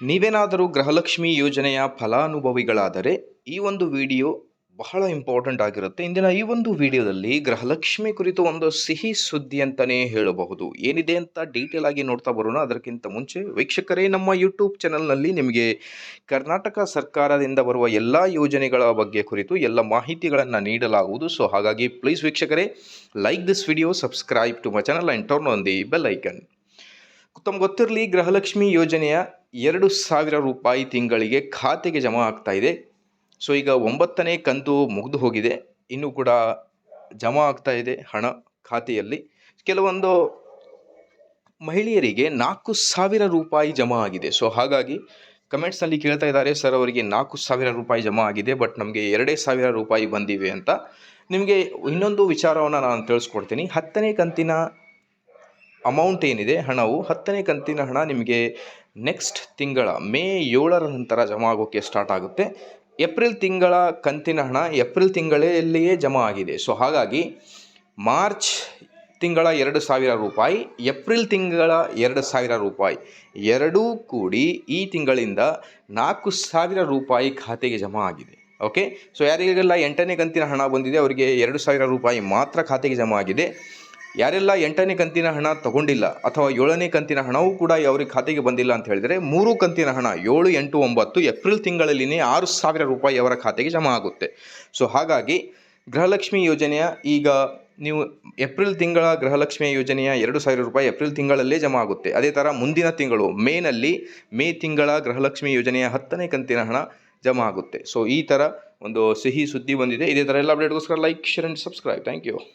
ನೀವೇನಾದರೂ ಗೃಹಲಕ್ಷ್ಮಿ ಯೋಜನೆಯ ಫಲಾನುಭವಿಗಳಾದರೆ ಈ ಒಂದು ವಿಡಿಯೋ ಬಹಳ ಇಂಪಾರ್ಟೆಂಟ್ ಆಗಿರುತ್ತೆ. ಇಂದಿನ ಈ ಒಂದು ವಿಡಿಯೋದಲ್ಲಿ ಗೃಹಲಕ್ಷ್ಮಿ ಕುರಿತು ಒಂದು ಸಿಹಿ ಸುದ್ದಿ ಅಂತಲೇ ಹೇಳಬಹುದು. ಏನಿದೆ ಅಂತ ಡೀಟೇಲ್ ಆಗಿ ನೋಡ್ತಾ ಬರೋಣ. ಅದಕ್ಕಿಂತ ಮುಂಚೆ ವೀಕ್ಷಕರೇ, ನಮ್ಮ ಯೂಟ್ಯೂಬ್ ಚಾನಲ್ನಲ್ಲಿ ನಿಮಗೆ ಕರ್ನಾಟಕ ಸರ್ಕಾರದಿಂದ ಬರುವ ಎಲ್ಲ ಯೋಜನೆಗಳ ಬಗ್ಗೆ ಕುರಿತು ಎಲ್ಲ ಮಾಹಿತಿಗಳನ್ನು ನೀಡಲಾಗುವುದು. ಸೊ ಹಾಗಾಗಿ ಪ್ಲೀಸ್ ವೀಕ್ಷಕರೇ like this video subscribe to my channel and turn on the bell icon ತಮ್ಗೆ ಗೊತ್ತಿರಲಿ, ಗೃಹಲಕ್ಷ್ಮಿ ಯೋಜನೆಯ ಎರಡು ಸಾವಿರ ರೂಪಾಯಿ ತಿಂಗಳಿಗೆ ಖಾತೆಗೆ ಜಮಾ ಆಗ್ತಾ ಇದೆ. ಸೊ, ಈಗ ಒಂಬತ್ತನೇ ಕಂತು ಮುಗಿದು ಹೋಗಿದೆ. ಇನ್ನೂ ಕೂಡ ಜಮಾ ಆಗ್ತಾ ಇದೆ ಹಣ ಖಾತೆಯಲ್ಲಿ. ಕೆಲವೊಂದು ಮಹಿಳೆಯರಿಗೆ ನಾಲ್ಕು ಸಾವಿರ ರೂಪಾಯಿ ಜಮಾ ಆಗಿದೆ. ಸೊ, ಹಾಗಾಗಿ ಕಮೆಂಟ್ಸ್ನಲ್ಲಿ ಕೇಳ್ತಾ ಇದ್ದಾರೆ, ಸರ್, ಅವರಿಗೆ ನಾಲ್ಕು ಸಾವಿರ ರೂಪಾಯಿ ಜಮಾ ಆಗಿದೆ, ಬಟ್ ನಮಗೆ ಎರಡೇ ಸಾವಿರ ರೂಪಾಯಿ ಬಂದಿವೆ ಅಂತ. ನಿಮಗೆ ಇನ್ನೊಂದು ವಿಚಾರವನ್ನು ನಾನು ತಿಳಿಸ್ಕೊಡ್ತೀನಿ. ಹತ್ತನೇ ಕಂತಿನ ಅಮೌಂಟ್ ಏನಿದೆ, ಹಣವು ಹತ್ತನೇ ಕಂತಿನ ಹಣ ನಿಮಗೆ ನೆಕ್ಸ್ಟ್ ತಿಂಗಳ ಮೇ ಏಳರ ನಂತರ ಜಮಾ ಆಗೋಕ್ಕೆ ಸ್ಟಾರ್ಟ್ ಆಗುತ್ತೆ. ಏಪ್ರಿಲ್ ತಿಂಗಳ ಕಂತಿನ ಹಣ ಏಪ್ರಿಲ್ ತಿಂಗಳಲ್ಲಿಯೇ ಜಮಾ ಆಗಿದೆ. ಸೊ ಹಾಗಾಗಿ ಮಾರ್ಚ್ ತಿಂಗಳ ಎರಡು ಸಾವಿರ ರೂಪಾಯಿ, ಏಪ್ರಿಲ್ ತಿಂಗಳ ಎರಡು ಸಾವಿರ ರೂಪಾಯಿ ಎರಡೂ ಕೂಡಿ ಈ ತಿಂಗಳಿಂದ ನಾಲ್ಕು ಸಾವಿರ ರೂಪಾಯಿ ಖಾತೆಗೆ ಜಮಾ ಆಗಿದೆ. ಓಕೆ ಸೊ ಯಾರಿಗೆಲ್ಲ ಎಂಟನೇ ಕಂತಿನ ಹಣ ಬಂದಿದೆ, ಅವರಿಗೆ ಎರಡು ಸಾವಿರ ರೂಪಾಯಿ ಮಾತ್ರ ಖಾತೆಗೆ ಜಮಾ ಆಗಿದೆ. ಯಾರೆಲ್ಲ ಎಂಟನೇ ಕಂತಿನ ಹಣ ತಗೊಂಡಿಲ್ಲ ಅಥವಾ ಏಳನೇ ಕಂತಿನ ಹಣವೂ ಕೂಡ ಅವ್ರಿಗೆ ಖಾತೆಗೆ ಬಂದಿಲ್ಲ ಅಂತ ಹೇಳಿದರೆ ಮೂರು ಕಂತಿನ ಹಣ ಏಳು, ಎಂಟು, ಒಂಬತ್ತು ಏಪ್ರಿಲ್ ತಿಂಗಳಲ್ಲಿನೇ ಆರು ಸಾವಿರ ರೂಪಾಯಿ ಅವರ ಖಾತೆಗೆ ಜಮಾ ಆಗುತ್ತೆ. ಸೊ ಹಾಗಾಗಿ ಗೃಹಲಕ್ಷ್ಮಿ ಯೋಜನೆಯ ಈಗ ನೀವು ಏಪ್ರಿಲ್ ತಿಂಗಳ ಗೃಹಲಕ್ಷ್ಮಿ ಯೋಜನೆಯ ಎರಡು ಸಾವಿರ ರೂಪಾಯಿ ಏಪ್ರಿಲ್ ತಿಂಗಳಲ್ಲೇ ಜಮಾ ಆಗುತ್ತೆ. ಅದೇ ಥರ ಮುಂದಿನ ತಿಂಗಳು ಮೇನಲ್ಲಿ ಮೇ ತಿಂಗಳ ಗೃಹಲಕ್ಷ್ಮಿ ಯೋಜನೆಯ ಹತ್ತನೇ ಕಂತಿನ ಹಣ ಜಮಾ ಆಗುತ್ತೆ. ಸೊ ಈ ಥರ ಒಂದು ಸಿಹಿ ಸುದ್ದಿ ಬಂದಿದೆ. ಇದೇ ಥರ ಎಲ್ಲ ಅಪ್ಡೇಟ್ಗೋಸ್ಕರ like share and subscribe thank you